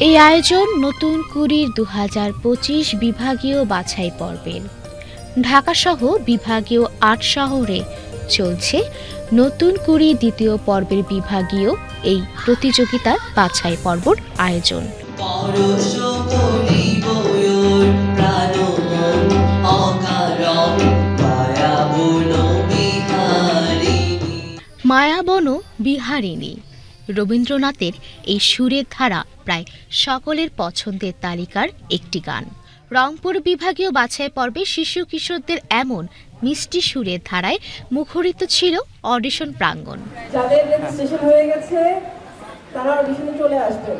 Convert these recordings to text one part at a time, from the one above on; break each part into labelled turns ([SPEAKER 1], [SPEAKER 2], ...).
[SPEAKER 1] এই আয়োজন নতুন কুড়ির দু পঁচিশ বিভাগীয় বাছাই পর্বের। ঢাকাসহ বিভাগীয় আট শহরে চলছে নতুন কুড়ি দ্বিতীয় পর্বের বিভাগীয় এই প্রতিযোগিতার বাছাই পর্বর আয়োজন।
[SPEAKER 2] মায়াবন বিহারিণী
[SPEAKER 1] রবীন্দ্রনাথের এই সুরের ধারা প্রায় সকলের পছন্দের তালিকার একটি গান। রংপুর বিভাগীয় বাছাই পর্বে শিশু কিশোরদের এমন মিষ্টি সুরের ধারায় মুখরিত ছিল অডিশন প্রাঙ্গণ।
[SPEAKER 3] যাদের রেজিস্ট্রেশন হয়ে গেছে তারা অডিশনে চলে আসবে।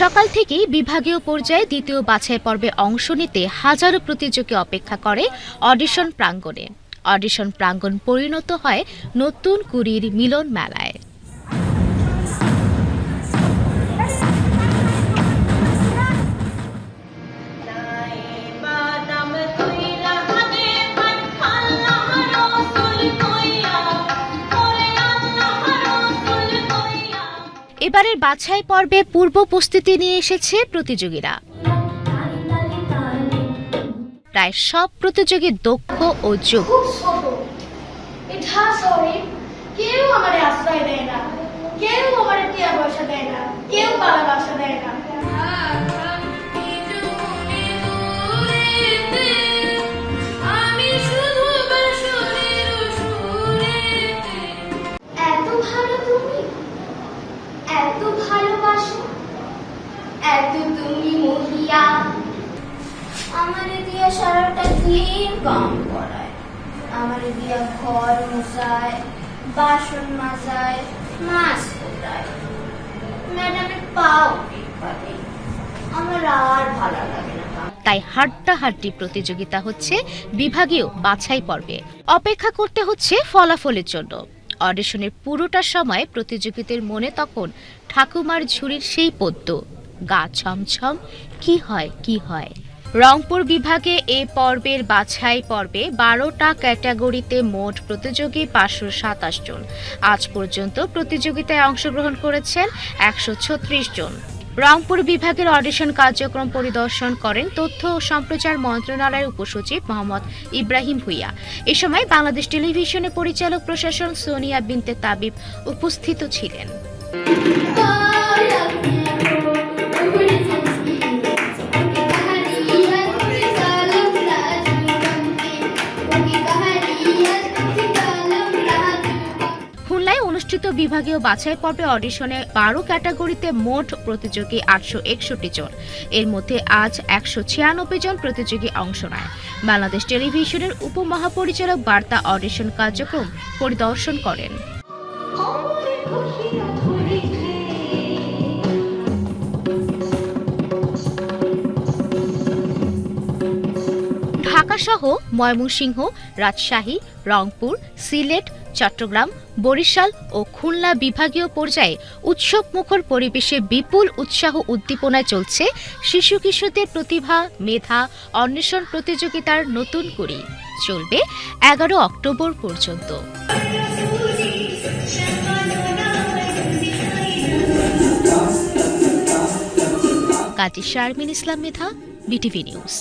[SPEAKER 1] সকাল থেকেই বিভাগীয় পর্যায়ে দ্বিতীয় বাছাই পর্বে অংশ নিতে হাজারো প্রতিযোগী অপেক্ষা করে অডিশন প্রাঙ্গণে। অডিশন প্রাঙ্গণ পরিণত হয় নতুন কুড়ির মিলন মেলায়। এবারের বাছাই পর্বে পূর্ব প্রস্তুতি নিয়ে এসেছে প্রতিযোগীরা। প্রায় সব প্রতিযোগী দক্ষ ও যোগ্য।
[SPEAKER 4] খুব ছোট। এই ঢাকা শহরে কেউ আমার আশ্রয় দেয় না। কেউ আমার টিয়া পয়সা দেয় না। কেউ ভালোবাসা দেয় না। এত এত ভালোবাসো এত তুমি মহিয়া আমারে দিয়া সারাটা দিন কাম করায় আমারে দিয়া ঘর বাসন মাজায়, মাছ কোটায় ম্যাডামের পাও আমার আর ভালো লাগে
[SPEAKER 1] প্রতিযোগিতা হচ্ছে বিভাগীয় বাছাই পর্বে। অপেক্ষা করতে হচ্ছে ফলাফলের জন্য। অডিশনের পুরোটা সময় প্রতিযোগীদের মনে তখন ঠাকুমার ঝুড়ির সেই পদ্য গা ছমছম, কি হয় কি হয়? রংপুর বিভাগে এ পর্বের বাছাই পর্বে বারোটা ক্যাটাগরিতে মোট প্রতিযোগী পাঁচশো সাতাশ জন। আজ পর্যন্ত প্রতিযোগিতায় অংশগ্রহণ করেছেন একশো ছত্রিশ জন। রংপুর বিভাগের অডিশন কার্যক্রম পরিদর্শন করেন তথ্য ও সম্প্রচার মন্ত্রণালয়ের উপসচিব মোহাম্মদ ইব্রাহিম ভুইয়া। এ সময় বাংলাদেশ টেলিভিশনের পরিচালক প্রশাসন সোনিয়া বিনতে তাবিব উপস্থিত ছিলেন। অনুষ্ঠিত বিভাগীয় বাছাই পর্বে অডিশনে বারো ক্যাটাগরিতে মোট প্রতিযোগী আটশো একষট্টি জন। এর মধ্যে আজ একশো ছিয়ানব্বই জন প্রতিযোগী অংশ নেয়। বাংলাদেশ টেলিভিশনের উপমহাপরিচালক বার্তা অডিশন কার্যক্রম পরিদর্শন করেন। ঢাকাসহ ময়মনসিংহ, রাজশাহী, রংপুর, সিলেট চট্টগ্রাম, বরিশাল ও খুলনা বিভাগীয় পর্যায়ে উৎসব মুখর পরিবেশে বিপুল উৎসাহ উদ্দীপনায় চলছে শিশু কিশোরদের প্রতিভা, মেধা, অন্বেষণ প্রতিযোগিতার নতুন করি চলবে এগারো অক্টোবর পর্যন্ত। Kazi Sharmin Islam Medha, BTV news.